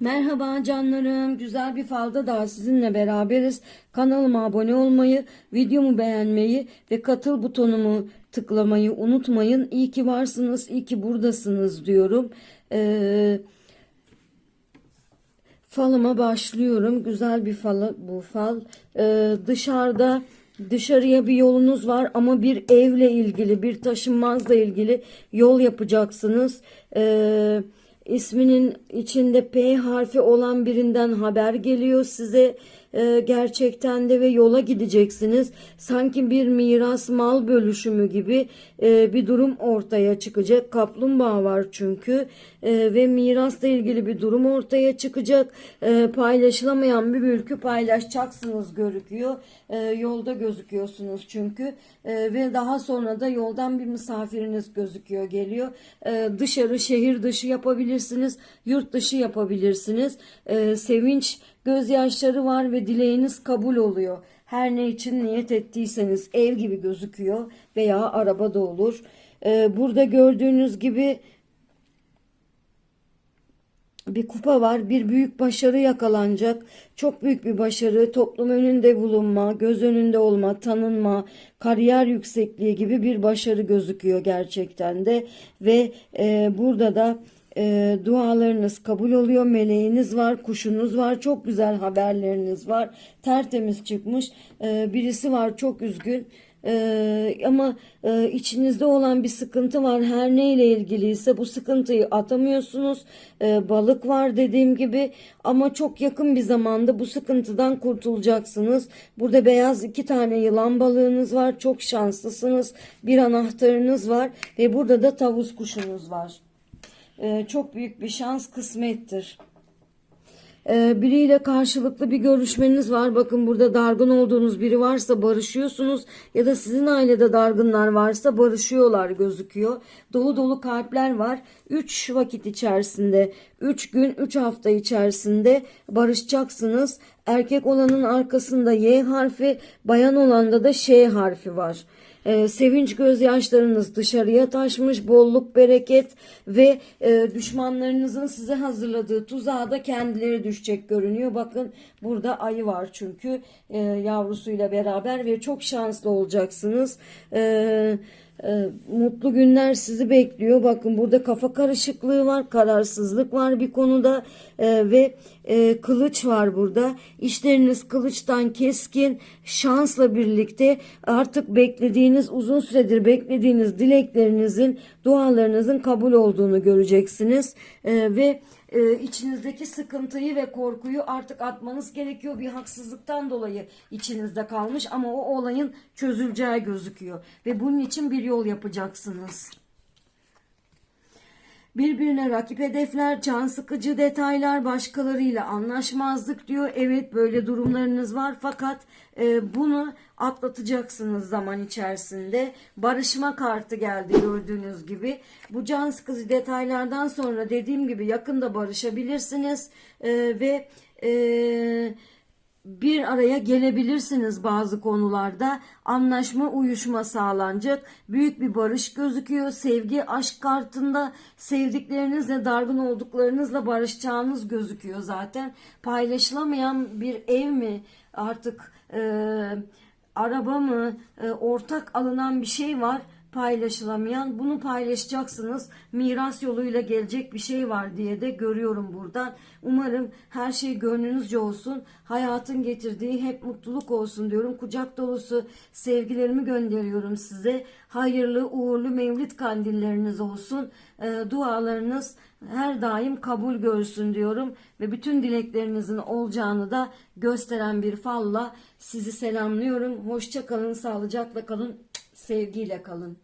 Merhaba canlarım. Güzel bir falda daha sizinle beraberiz. Kanalıma abone olmayı, videomu beğenmeyi ve katıl butonumu tıklamayı unutmayın. İyi ki varsınız, iyi ki buradasınız diyorum. Ee, falıma başlıyorum. Güzel bir fal bu fal. Ee, dışarıda dışarıya bir yolunuz var ama bir evle ilgili, bir taşınmazla ilgili yol yapacaksınız. Ee, isminin içinde P harfi olan birinden haber geliyor size. Ee, gerçekten de ve yola gideceksiniz. Sanki bir miras mal bölüşümü gibi e, bir durum ortaya çıkacak. Kaplumbağa var çünkü E, ve mirasla ilgili bir durum ortaya çıkacak. E, paylaşılamayan bir mülkü paylaşacaksınız gözüküyor. E, yolda gözüküyorsunuz çünkü E, ve daha sonra da yoldan bir misafiriniz gözüküyor geliyor. E, dışarı şehir dışı yapabilirsiniz, yurt dışı yapabilirsiniz. E, sevinç gözyaşları var ve dileğiniz kabul oluyor. Her ne için niyet ettiyseniz ev gibi gözüküyor veya araba da olur. Ee, burada gördüğünüz gibi bir kupa var. Bir büyük başarı yakalanacak. Çok büyük bir başarı. Toplum önünde bulunma, göz önünde olma, tanınma, kariyer yüksekliği gibi bir başarı gözüküyor gerçekten de. Ve e, burada da e, dualarınız kabul oluyor. Meleğiniz var, kuşunuz var. Çok güzel haberleriniz var. Tertemiz çıkmış. E, birisi var çok üzgün. Ee, ama e, içinizde olan bir sıkıntı var. Her neyle ilgiliyse bu sıkıntıyı atamıyorsunuz. Ee, balık var dediğim gibi ama çok yakın bir zamanda bu sıkıntıdan kurtulacaksınız. Burada beyaz iki tane yılan balığınız var. Çok şanslısınız. Bir anahtarınız var ve burada da tavus kuşunuz var. Ee, çok büyük bir şans kısmettir. Ee, biriyle karşılıklı bir görüşmeniz var. Bakın burada dargın olduğunuz biri varsa barışıyorsunuz ya da sizin ailede dargınlar varsa barışıyorlar gözüküyor. Dolu dolu kalpler var. 3 vakit içerisinde, 3 gün, 3 hafta içerisinde barışacaksınız. Erkek olanın arkasında Y harfi, bayan olanda da Ş harfi var. Ee, sevinç gözyaşlarınız dışarıya taşmış, bolluk, bereket ve e, düşmanlarınızın size hazırladığı tuzağa da kendileri düşecek görünüyor. Bakın burada ayı var çünkü e, yavrusuyla beraber ve çok şanslı olacaksınız. Eee e, mutlu günler sizi bekliyor. Bakın burada kafa karışıklığı var, kararsızlık var bir konuda e, ve e, kılıç var burada. İşleriniz kılıçtan keskin, şansla birlikte artık beklediğiniz, uzun süredir beklediğiniz dileklerinizin, dualarınızın kabul olduğunu göreceksiniz. E, ve e, içinizdeki sıkıntıyı ve korkuyu artık atmanız gerekiyor. Bir haksızlıktan dolayı içinizde kalmış ama o olayın çözüleceği gözüküyor. Ve bunun için bir yol yapacaksınız. Birbirine rakip hedefler, can sıkıcı detaylar, başkalarıyla anlaşmazlık diyor. Evet böyle durumlarınız var fakat e, bunu atlatacaksınız zaman içerisinde. Barışma kartı geldi gördüğünüz gibi. Bu can sıkıcı detaylardan sonra dediğim gibi yakında barışabilirsiniz e, ve e, bir araya gelebilirsiniz bazı konularda. Anlaşma, uyuşma sağlanacak. Büyük bir barış gözüküyor. Sevgi, aşk kartında sevdiklerinizle, dargın olduklarınızla barışacağınız gözüküyor zaten. Paylaşılamayan bir ev mi artık e, araba mı e, ortak alınan bir şey var paylaşılamayan bunu paylaşacaksınız. Miras yoluyla gelecek bir şey var diye de görüyorum buradan. Umarım her şey gönlünüzce olsun. Hayatın getirdiği hep mutluluk olsun diyorum. Kucak dolusu sevgilerimi gönderiyorum size. Hayırlı uğurlu mevlid kandilleriniz olsun. E, dualarınız her daim kabul görsün diyorum ve bütün dileklerinizin olacağını da gösteren bir falla sizi selamlıyorum. Hoşça kalın, sağlıcakla kalın, sevgiyle kalın.